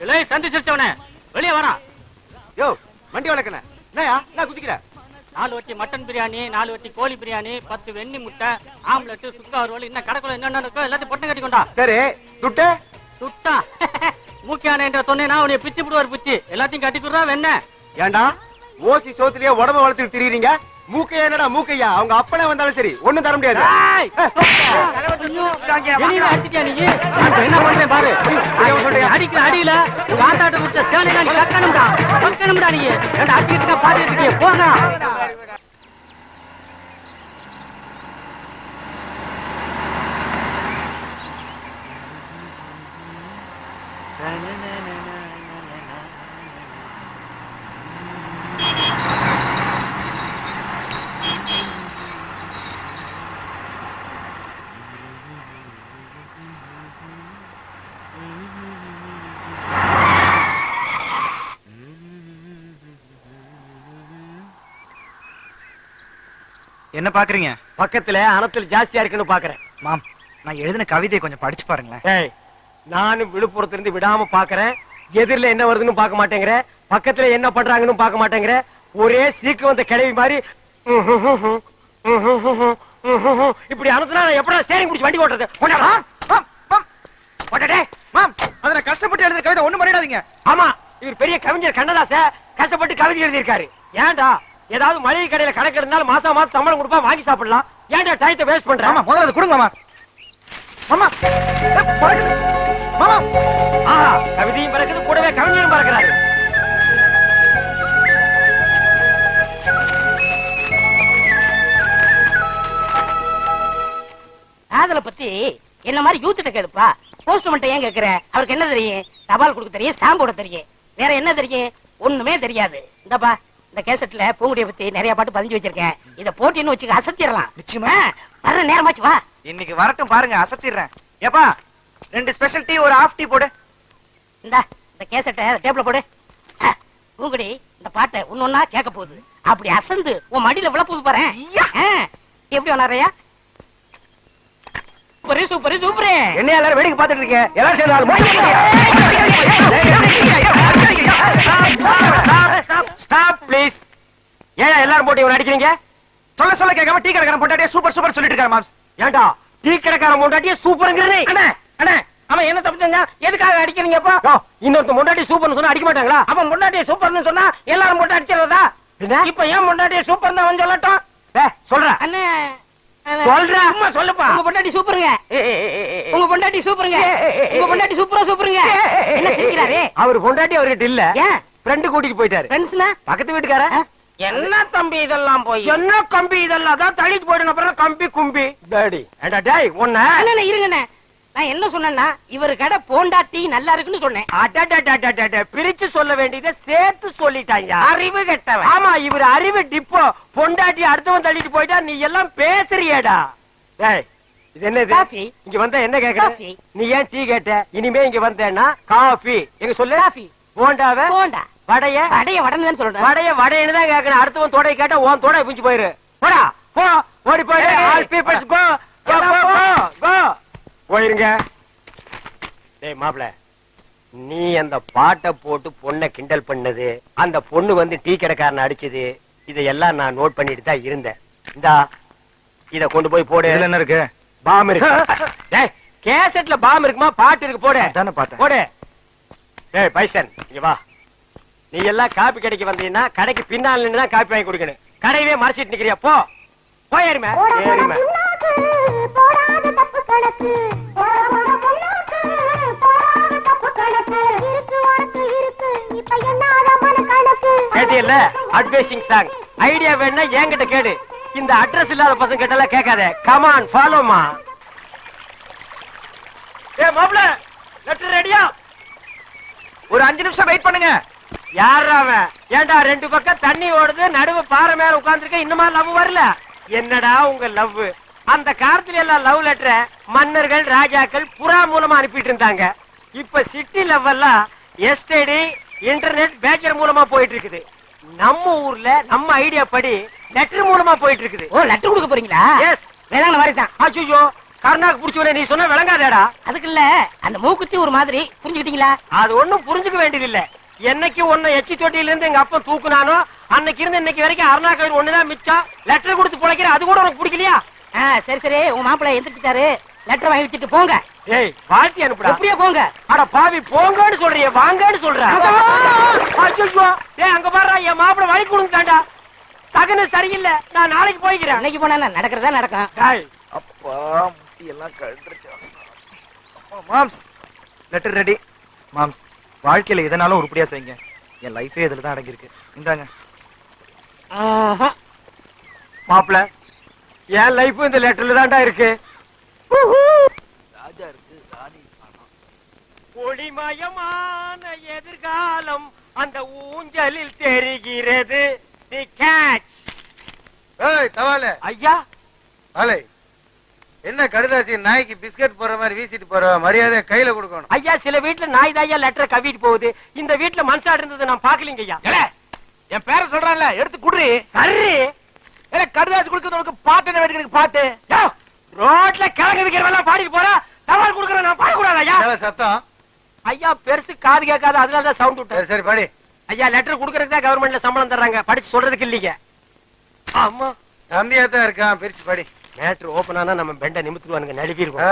இல்லை சந்தி சிரிச்சவனே வெளியே வரா யோ வண்டி வளர்க்கண என்னயா என்ன குதிக்கிற? நாலு வட்டி மட்டன் பிரியாணி நாலு வட்டி கோழி பிரியாணி பத்து வெண்ணி முட்டை ஆம்லெட் சுக்கா ரோல் இன்னும் கடைக்குள்ள என்னென்ன இருக்கோ எல்லாத்தையும் பொட்டை கட்டி கொண்டா. சரி துட்டு? சுட்டா மூக்கியான என்ற சொன்னேன்னா உன்னை பிச்சு விடுவார் பிச்சு. எல்லாத்தையும் கட்டி கொடுறா வெண்ண ஏண்டா ஓசி சோத்துலயே உடம்ப வளர்த்துட்டு திரியுறீங்க? மூக்கையா என்னடா மூக்கையா? அவங்க அப்பனே வந்தாலும் சரி ஒண்ணும் தர முடியாது! வெளியில அடிச்சிட்டியா நீ? என்ன பண்றேன் பாரு. அடிக்கிற அடியில உங்க ஆத்தாட்ட கொடுத்த சேலையில நீ கக்கணும்டா கக்கணும்டா நீ. அடிக்கிட்டு பாத்துட்டு இருக்கிய போங்க என்ன பாக்குறீங்க பக்கத்துல அனத்தில் ஜாஸ்தியா இருக்குன்னு பாக்குறேன் மாம் நான் எழுதின கவிதையை கொஞ்சம் படிச்சு பாருங்களேன் நானும் விழுப்புரத்துல இருந்து விடாம பாக்குறேன் எதிரில என்ன வருதுன்னு பார்க்க மாட்டேங்கிற பக்கத்துல என்ன பண்றாங்கன்னு பார்க்க மாட்டேங்கிற ஒரே சீக்கு வந்த கிளவி மாதிரி இப்படி அனுப்புனா நான் எப்படா ஸ்டேரிங் பிடிச்சி வண்டி ஓட்டுறது கொண்டாடா கொண்டாடே மாம் அத நான் கஷ்டப்பட்டு எழுதின கவிதை ஒண்ணு பண்ணிடாதீங்க ஆமா இவர் பெரிய கவிஞர் கண்ணதாச கஷ்டப்பட்டு கவிதை எழுதியிருக்காரு ஏன்டா ஏதாவது மளிகை கடையில கணக்கு இருந்தாலும் மாசம் மாசம் சம்பளம் கொடுப்பா வாங்கி சாப்பிடலாம். ஏன்டா டயத்தை வேஸ்ட் பண்ற? ஆமா முதல்ல அதை கொடுங்க மாமா மாமா. மாமா. ஆஹா கவிதையும் பறக்குது கூடவே கவிஞரும் பறக்கிறாரு. காதல பத்தி என்ன மாதிரி யூத்திட்ட கேளுப்பா. போஸ்ட்மன்ட்ட ஏன் கேக்குற? அவருக்கு என்ன தெரியும்? தபால் கொடுக்க தெரியும் ஸ்டாம்ப் போட தெரியும். வேற என்ன தெரியும்? ஒண்ணுமே தெரியாது. இந்தப்பா இந்த கேசட்ல பூங்குடிய பத்தி நிறைய பாட்டு பதிஞ்சு வச்சிருக்கேன் இத போட்டின்னு வச்சுக்க அசத்திடலாம் நிச்சயமா? ஆ, வர்ற நேரமாச்சு வா இன்னைக்கு வரட்டும் பாருங்க அசத்திடுறேன் ஏப்பா ரெண்டு ஸ்பெஷல் டீ ஒரு ஆஃப் டீ போடு இந்தா இந்த கேசட்டை டேப்ல போடு பூங்குடி இந்த பாட்டை ஒன்னொன்னா கேட்க போகுது அப்படி அசந்து உன் மடியில விழப்போது பாரு எப்படி வளரையா சூப்பரு சூப்பரு சூப்பரு என்ன எல்லாரும் வேடிக்கை பார்த்துட்டு இருக்கீங்க எல்லாரும் சேர்ந்து ஆளு ஸ்டாப் ப்ளீஸ் ஏன் எல்லாரும் போட்டு இவன் அடிக்கிறீங்க? சொல்ல சொல்ல கேட்காம டீ கடைக்காரன் பொண்டாட்டியே சூப்பர் சூப்பர் சொல்லிட்டு இருக்காரு மாம்ஸ் ஏண்டா டீ கடைக்காரன் முண்டாட்டியே சூப்பருங்கிறனே அண்ணா அண்ணா அவன் என்ன தப்பு செஞ்சா எதுக்காக அடிக்கிறீங்கப்பா இன்னொருத்த முண்டாட்டி சூப்பர்னு சொன்னா அடிக்க மாட்டாங்களா? அவன் முன்னாடியே சூப்பர்னு சொன்னா எல்லாரும் போட்டு அடிச்சிடறதா? இப்ப ஏன் முன்னாடியே சூப்பர் சொல்லட்டும்? சொல்றேன் அண்ணே. சொல்றேன். சும்மா சொல்லுப்பா. உங்க பொண்டாட்டி சூப்பருங்க. உங்க பொண்டாட்டி சூப்பருங்க. உங்க பொண்டாட்டி சூப்பரா சூப்பருங்க. என்ன சிரிக்கிறாரு? அவர் பொண்டாட்டி அவர்கிட்ட இல்ல. ஏன்? ஃப்ரெண்டு கூட்டிட்டு போயிட்டாரு. ஃப்ரெண்ட்ஸ்னா பக்கத்து வீட்டுக்கார என்ன தம்பி இதெல்லாம் போய்? என்ன கம்பி இதெல்லாம்? அதான் தள்ளிட்டு போயிடுங்க அப்புறம் கம்பி கும்பி? டாடி ஏண்டா டேய் உன்ன. அண்ணே இருங்கண்ணே. நான் என்ன சொன்னேன்னா இவர் கடை போண்டா டீ நல்லா இருக்குன்னு சொன்னேன். பிரிச்சு சொல்ல வேண்டியதை சேர்த்து சொல்லிட்டாங்க அறிவு கெட்டவன். ஆமா இவர் அறிவு டிப்போ. பொண்டாட்டி அடுத்தவன் தள்ளிட்டு போயிட்டா நீ எல்லாம் பேசுறியேடா. இது என்னது. இங்க வந்தா என்ன கேக்குற. நீ ஏன் டீ கேட்ட? இனிமே இங்க வந்தேன்னா காஃபி. எங்க சொல்லு? காஃபி. போண்டாவ? போண்டா. வடைய? கடைய உடனே சொல்றேன். வடைய வடைன்னு தான் கேட்கணும் அடுத்தவன் தொடை கேட்டா உன் தொடை பிஞ்சு போயிரு. போடா. போ. ஓடி போயிரு. ஆல் பீப்பிள்ஸ் கோ கோ கோ கோ போயிருங்க. டேய் மாப்ள நீ அந்த பாட்டை போட்டு பொண்ணை கிண்டல் பண்ணது அந்த பொண்ணு வந்து டீ கடைக்காரனை அடிச்சது இதையெல்லாம் நான் நோட் பண்ணிட்டு தான் இருந்தேன். இந்தா இத கொண்டு போய் போடு. இதுல என்ன இருக்கு? பாம் இருக்கு. டேய் கேசட்ல பாம் இருக்குமா? பாட்டு இருக்கு போடு. அதானே பார்த்தேன். போடு. டேய் பைசன் இங்க வா. நீ எல்லாம் காப்பி கடைக்கு வந்தீங்கன்னா கடைக்கு பின்னால் நின்னு தான் காப்பி வாங்கி கொடுக்கணும். கடையவே மறைச்சிட்டு நிக்கிறியா? போ. போய் ஏறுமே ஏறுமே கணக்கு கேட்டியல்ல? அட்வைசிங் சாங் ஐடியா வேணா என்கிட்ட கேடு. இந்த அட்ரஸ் இல்லாத பசங்க கிட்ட எல்லாம் கேட்காத. கமான் ஃபாலோமா ஏ மாப்ள லெட்டர் ரெடியா ஒரு அஞ்சு நிமிஷம் வெயிட் பண்ணுங்க. யார் அவன்? ஏன்டா ரெண்டு பக்கம் தண்ணி ஓடுது நடுவு பாறை மேல உட்கார்ந்திருக்க இன்னுமா லவ் வரல? என்னடா உங்க லவ் அந்த காலத்துல எல்லாம் லவ் லெட்டரை மன்னர்கள் ராஜாக்கள் புறா மூலமா அனுப்பிட்டு இருந்தாங்க. இப்ப சிட்டி லவ் எல்லாம் எஸ்டடி இன்டர்நெட் பேச்சர் மூலமா போயிட்டு இருக்குது. நம்ம ஊர்ல நம்ம ஐடியா படி லெட்டர் மூலமா போயிட்டு இருக்குது. ஓ லெட்டர் கொடுக்க போறீங்களா? எஸ் வேளாண் மாதிரி தான் அச்சுயோ கருணாக்கு புடிச்சவனே நீ சொன்ன விளங்காதேடா. அதுக்கு இல்ல அந்த மூக்குத்தி ஒரு மாதிரி புரிஞ்சுக்கிட்டீங்களா? அது ஒண்ணும் புரிஞ்சுக்க வேண்டியது இல்ல. என்னைக்கு உன்னை எச்சி தொட்டியில இருந்து எங்க அப்பா தூக்குனானோ அன்னைக்கு இருந்து இன்னைக்கு வரைக்கும் அருணா கயிறு ஒண்ணுதான் மிச்சம். லெட்டர் கொடுத்து பிழைக்கிற அது கூட உனக்கு பிடிக்கலையா? சரி சரி. உங்க மாப்பிள்ளை எந்திரிச்சிட்டாரு. லெட்டர் வாங்கி வச்சுட்டு போங்க. ஏய் வாழ்த்தி அனுப்புடா. எப்படியே போங்க? அட பாவி போங்கன்னு சொல்றியே. வாங்கன்னு சொல்ற. அச்சச்சோ. ஏய் அங்க பாருடா. என் மாப்பிள வழி கொடுத்தாண்டா தகன சரியில்லை. நான் நாளைக்கு போய்க்கிறேன். அன்னைக்கு போனா என்ன, நடக்கிறதா நடக்கும்? டேய், அப்பா முட்டி எல்லாம் கழண்டுருச்சு. அப்பா, மாம்ஸ். லெட்டர் ரெடி மாம்ஸ் வாழ்க்கையில எதனாலும் உருப்படியா செய்யுங்க. என் லைஃபே இதுல தான் அடங்கியிருக்கு. இந்தாங்க. ஆஹா. என் லைஃப் இந்த லெட்டர்ல தான்டா இருக்கு. ஒளிமயமான எதிர்காலம் அந்த ஊஞ்சலில் தெரிகிறது. தி கேட்ச் ஏய் தவால. ஐயா? அலை என்ன கடுதாசி நாய்க்கு பிஸ்கட் போற மாதிரி வீசிட்டு போற மரியாதை கையில கொடுக்கணும். ஐயா சில வீட்டுல நாய் தாயா லெட்டர் கவிட்டு போகுது. இந்த வீட்டுல மனுஷா இருந்தது நான் பாக்கலீங்க ஐயா. என் பேரை சொல்றான்ல எடுத்து குடுறி. சரி எனக்கு கடுதாசி கொடுக்கறது உனக்கு பாட்டு என்ன வேண்டிய பாட்டு? ரோட்ல கிழங்கு விக்கிறவெல்லாம் பாடிட்டு போறா தவால் கொடுக்கறேன் நான் பாடக்கூடாது ஐயா? சத்தம்? ஐயா பெருசு காது கேட்காது அதனால தான் சவுண்ட் விட்டேன். சரி சரி படி. ஐயா லெட்டர் குடுக்கறதுக்கு கவர்மெண்ட்ல சம்பளம் தர்றாங்க. படிச்சு சொல்றதுக்கு இல்லீங்க. ஆமா. தம்பியா தான் இருக்கான் பிரிச்சு படி. மேட்ரு ஓபன் ஆனா நம்ம பெண்ட நிமித்துவானுங்க நழுவி ஆ? இருக்கும்.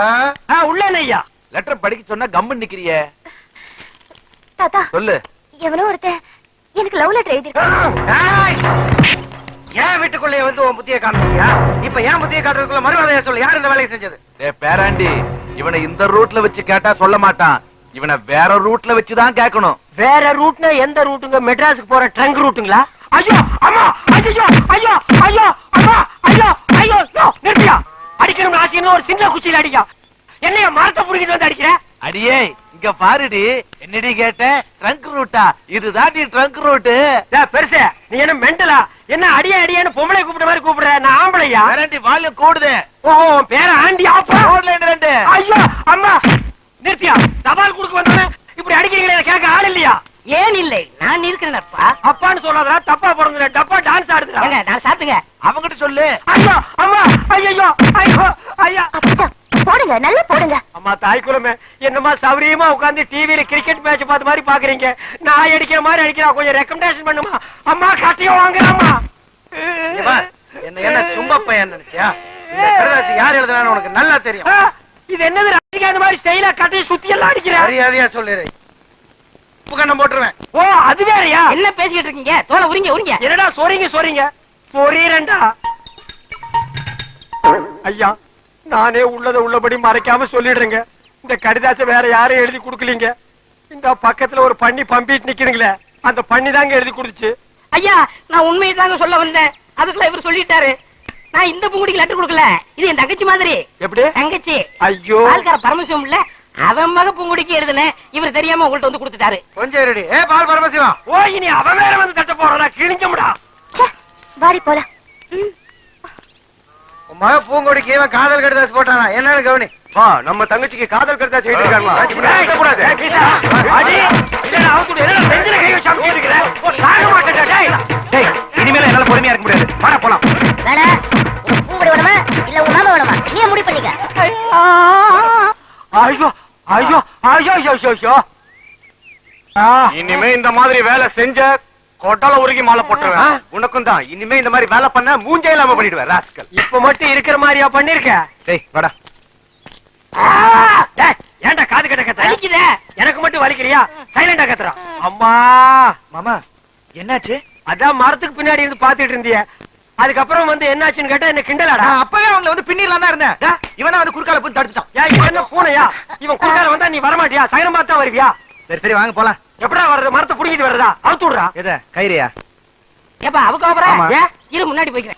ஆ, உள்ள ஐயா. லெட்டர் படிக்க சொன்னா கம்மு நிக்கிறியே தாத்தா சொல்லு. எவனோ ஒருத்தன் எனக்கு லவ் லெட்டர் எழுதிருக்கான்! ஏன் வீட்டுக்குள்ளே வந்து உன் புத்திய காமிச்சியா இப்ப ஏன் புத்திய காட்டுறதுக்குள்ள மறுவாதையா சொல்லு? யார் இந்த வேலையை செஞ்சது? ஏ பேராண்டி இவனை இந்த ரூட்ல வச்சு கேட்டா சொல்ல மாட்டான். இவனை வேற ரூட்ல வச்சு தான் கேட்கணும். வேற ரூட்னா எந்த ரூட்டுங்க? மெட்ராஸுக்கு போற ட்ரங்க் ரூட்டுங்களா? ஐயோ அம்மா ஐயோ ஐயோ ஐயோ அம்மா ஐயோ ஐயோ யோ, நிறுத்தியா? அடிக்கணும் ஆசைன்னு ஒரு சின்ன குச்சியில அடிக்கா. என்னைய மரத்தை புடிக்கிட்டு வந்து அடிக்கிற? அடியே இங்க பாருடி. என்னடி கேட்ட? ட்ரங்க் ரூட்டா? இதுதான் நீ ட்ரங்க் ரூட்டு. பெருசு நீ என்ன மெண்டலா? என்ன அடியே அடியேன்னு பொம்பளை கூப்பிட்ட மாதிரி கூப்பிடுற? நான் ஆம்பளையா? பேராண்டி வால்யூம் கூடுது. ஓ பேர ஆண்டி ஆப்பா என்ன ரெண்டு. ஐயோ அம்மா. நிறுத்தியா? தபால் கொடுக்க வந்தவன. இப்படி அடிக்கிறீங்களே கேட்க ஆள் இல்லையா? ஏன் இல்லை? நான் இருக்கிறேன்ப்பா அப்பான்னு சொல்லாதடா தப்பா பிறந்த டப்பா டான்ஸ் ஆடுதுடா. ஏங்க நான் சாப்பிட்டுங்க. அவங்கிட்ட சொல்லு. ஐயோ அம்மா. ஐயோ ஐயோ. ஐயா போடுங்க நல்லா போடுங்க அம்மா தாய் குலமே என்னமா சௌரியமா உட்கார்ந்து டிவில கிரிக்கெட் மேட்ச் பார்த்த மாதிரி பாக்குறீங்க நான் அடிக்கிற மாதிரி அடிக்கிறா கொஞ்சம் ரெக்கமெண்டேஷன் பண்ணுமா? அம்மா கட்டியும் வாங்குறாமா என்ன என்ன சும்ப பையன் நினைச்சியா? யார் எழுதுனான்னு உனக்கு நல்லா தெரியும். இது என்னது அடிக்காத மாதிரி ஸ்டைலா கட்டையை சுத்தி எல்லாம் அடிக்கிற? மரியாதையா சொல்லிடு உப்பு கண்ணம் போட்டுருவேன். ஓ அது வேறயா? என்ன பேசிக்கிட்டு இருக்கீங்க? தோலை உரிங்க உரிங்க. என்னடா சொறீங்க சொறீங்க சொறீரண்டா ஐயா நானே உள்ளத உள்ளபடி மறைக்காம சொல்லிடுறேங்க. இந்த கடிதாசை வேற யாரும் எழுதி கொடுக்கலீங்க. இந்த பக்கத்துல ஒரு பண்ணி பம்பிட்டு நிக்கிறீங்களே அந்த பண்ணி தாங்க எழுதி கொடுத்துச்சு. ஐயா நான் உண்மையை தாங்க சொல்ல வந்தேன். அதுக்குள்ள இவர் சொல்லிட்டாரு. நான் இந்த பூங்குடிக்கு லெட்டர் கொடுக்கல. இது என் தங்கச்சி மாதிரி. எப்படி? தங்கச்சி. ஐயோ. பால்கார பரமசிவம் இல்ல. அவன் மக பூங்குடிக்கு எழுதுனேன். இவர் தெரியாம உங்கள்ட்ட வந்து கொடுத்துட்டாரு. கொஞ்சம் ரெடி ஏ பால் பரமசிவம். ஓ இனி அவன் வேற வந்து தட்ட போறா கிழிஞ்சமுடா வாடி போலாம். மக பூங்கொடிக்கு இவன் காதல் கடுதாசி போட்டானா? என்னன்னு கவனி. நம்ம தங்கச்சிக்கு காதல் கருத்தா செய்து இருக்காங்களா? டேய் இனிமேல என்னால பொறுமையா இருக்க முடியாது. வாடா போலாம். வேணா உனக்கு பூங்குடி வேணுமா? இல்ல உன் மாமா வேணுமா? நீ முடிவு பண்ணிக்க. ஐயோ ஐயோ ஐயோ ஐயோ ஐயோ ஐயோ. இனிமே இந்த மாதிரி வேலை செஞ்ச கொட்டால உருகி மாலை போட்டுருவேன். உனக்கும் தான். இனிமே இந்த மாதிரி வேலை பண்ண மூஞ்சே இல்லாம பண்ணிடுவேன் ராஸ்கல் இப்ப மட்டும் இருக்கிற மாதிரியா பண்ணிருக்க? டேய் வாடா. டேய், ஏன்டா காது கட்ட கத்துற? வலிக்குதே. எனக்கு மட்டும் வலிக்கலையா சைலண்டா கத்துறான். அம்மா. மாமா என்னாச்சு? அதான் மரத்துக்கு பின்னாடி இருந்து பாத்துட்டு இருந்திய. அதுக்கப்புறம் வந்து என்னாச்சுன்னு கேட்டா என்ன கிண்டலாடா? நான் அப்பவே அவங்கள வந்து பின்னிடலாம் தான் இருந்தேன். டா, இவனா வந்து குறுக்கால போய் தடுத்துட்டான். ஏன் இவன் என்ன பூனையா? இவன் குறுக்கால வந்தா நீ வரமாட்டியா? சைனம் பார்த்தா வருவியா? சரி சரி வாங்க போலாம். எப்படா வர்றது? மரத்தை புடிங்கிட்டு வர்றதா? அவுத்து விடுறா. எத? கைரியா ஏப்பா அவங்க ஆமா. அப்புறம் இரு முன்னாடி போய்க்கிறேன்.